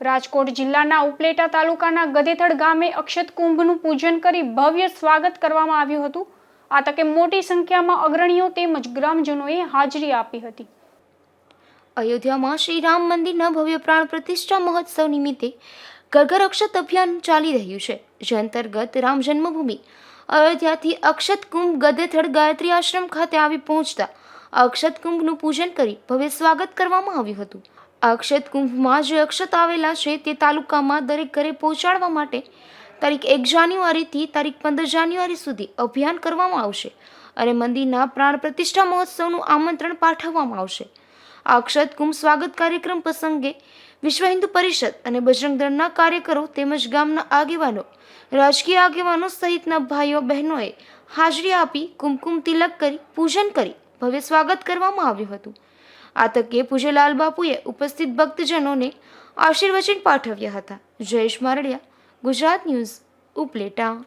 રાજકોટ જિલ્લાના ઉપલેટા તાલુકાના ગધેથડ ગામે અક્ષત કુંભનું પૂજન કરી ભવ્ય સ્વાગત કરવામાં આવ્યું હતું. આ તકે મોટી સંખ્યામાં અગ્રણીઓ તેમજ ગ્રામજનોએ હાજરી આપી હતી. અયોધ્યામાં શ્રી રામ મંદિરના ભવ્ય પ્રાણ પ્રતિષ્ઠા મહોત્સવ નિમિત્તે ઘર અક્ષત અભિયાન ચાલી રહ્યું છે. જે અંતર્ગત રામ જન્મભૂમિ અયોધ્યાથી અક્ષત કુંભ ગદેથડ ગાયત્રી આશ્રમ ખાતે આવી પહોંચતા અક્ષત કુંભનું પૂજન કરી ભવ્ય સ્વાગત કરવામાં આવ્યું હતું. અક્ષત કુંભમાં જે અક્ષત આવેલા છે તે તાલુકામાં દરેક ઘરે પહોંચાડવા માટે તારીખ એક જાન્યુઆરીથી તારીખ પંદર જાન્યુઆરી સુધી અભિયાન કરવામાં આવશે અને મંદિરના પ્રાણ પ્રતિષ્ઠા મહોત્સવનું આમંત્રણ પાઠવવામાં આવશે. આ અક્ષત કુંભ સ્વાગત કાર્યક્રમ પ્રસંગે વિશ્વ હિન્દુ પરિષદ અને બજરંગ દળના કાર્યકરો તેમજ ગામના આગેવાનો, રાજકીય આગેવાનો સહિતના ભાઈઓ બહેનોએ હાજરી આપી કુમકુમ તિલક કરી પૂજન કરી. ભવ્ય સ્વાગત કરવામાં આવ્યું હતું. આ તકે પૂજ્યલાલ બાપુએ ઉપસ્થિત ભક્તજનોને આશીર્વચન પાઠવ્યા હતા. જયેશ મારડિયા, ગુજરાત ન્યૂઝ, ઉપલેટા.